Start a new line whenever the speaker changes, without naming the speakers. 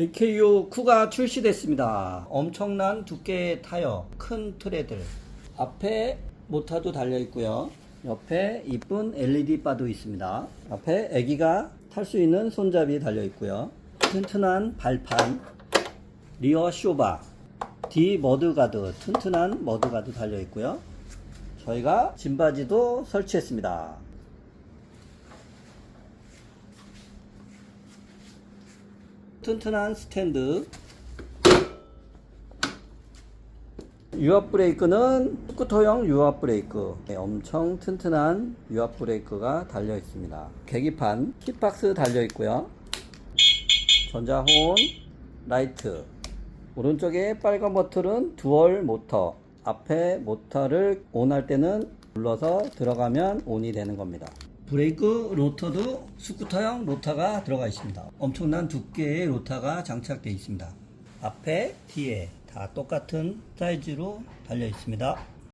AKU 쿠가 출시됐습니다. 엄청난 두께의 타이어, 큰 트레들. 앞에 모터도 달려 있고요. 옆에 이쁜 LED 바도 있습니다. 앞에 아기가 탈 수 있는 손잡이 달려 있고요. 튼튼한 발판, 리어 쇼바, D 머드가드, 튼튼한 머드가드 달려 있고요. 저희가 짐바지도 설치했습니다. 튼튼한 스탠드. 유압 브레이크는 스쿠터용 유압 브레이크. 네, 엄청 튼튼한 유압 브레이크가 달려 있습니다. 계기판 킥박스 달려 있고요. 전자혼 라이트. 오른쪽에 빨간 버튼은 두얼 모터. 앞에 모터를 온할 때는 눌러서 들어가면 온이 되는 겁니다 브레이크 로터도 스쿠터형 로터가 들어가 있습니다. 엄청난 두께의 로터가 장착되어 있습니다. 앞에, 뒤에 다 똑같은 사이즈로 달려 있습니다.